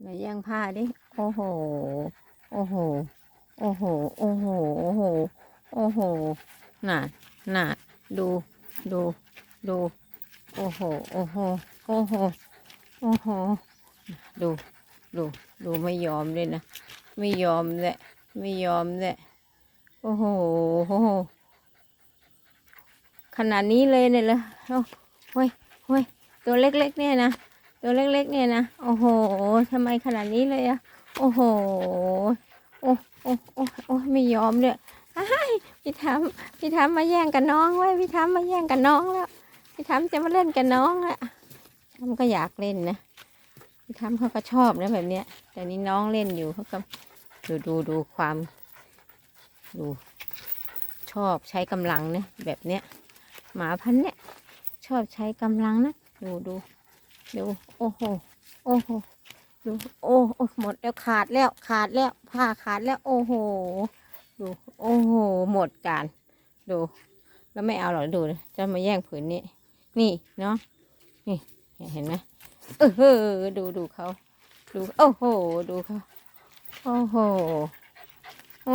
ไหนแย่งผ้าดิ โอ้โห โอ้โห โอ้โห โอ้โห โอ้โห โอ้โหน่ะน่ะดู ดู ดู โอ้โห โอ้โห โอ้โห โอ้โห ดู ดู ดูไม่ยอมเลยนะ ไม่ยอมแหละ ไม่ยอมแหละ โอ้โห โอ้โห ขนาดนี้เลยเนี่ยเหรอโอ้ยเฮ้ยตัวเล็กๆเนี่ยนะ ตัวเล็กๆเนี่ยนะ โอ้โหทำไมขนาดนี้เลยอะโอ้โห โอ้โอ้โอ้โอ้ไม่ยอมเลยอ้พี่ทำพี่ทำมาแย่งกับน้องไว้พี่ทำมาแย่งกับน้องแล้ว พี่ทำจะมาเล่นกับน้องละทำก็อยากเล่นนะ พี่ทำเขาก็ชอบนะแบบเนี้ย แต่นี่น้องเล่นอยู่เขาก็ดูดูดูความ ดู ชอบใช้กำลังนะแบบเนี้ย หมาพันธุ์เนี่ยชอบใช้กำลังนะ ดูดู เดูโอ้โหโอ้โหดูโอ้โอ้หมดแล้วขาดแล้วขาดแล้วผ้าขาดแล้วโอ้โหดูโอ้โหหมดการดู แล้วไม่เอาหรอกดูจะมาแย่งผืนนี้ นี่เนาะนี่เห็นไหมเออเออดูดูเขาดูโอ้โหดูเขาโอ้โหโอ้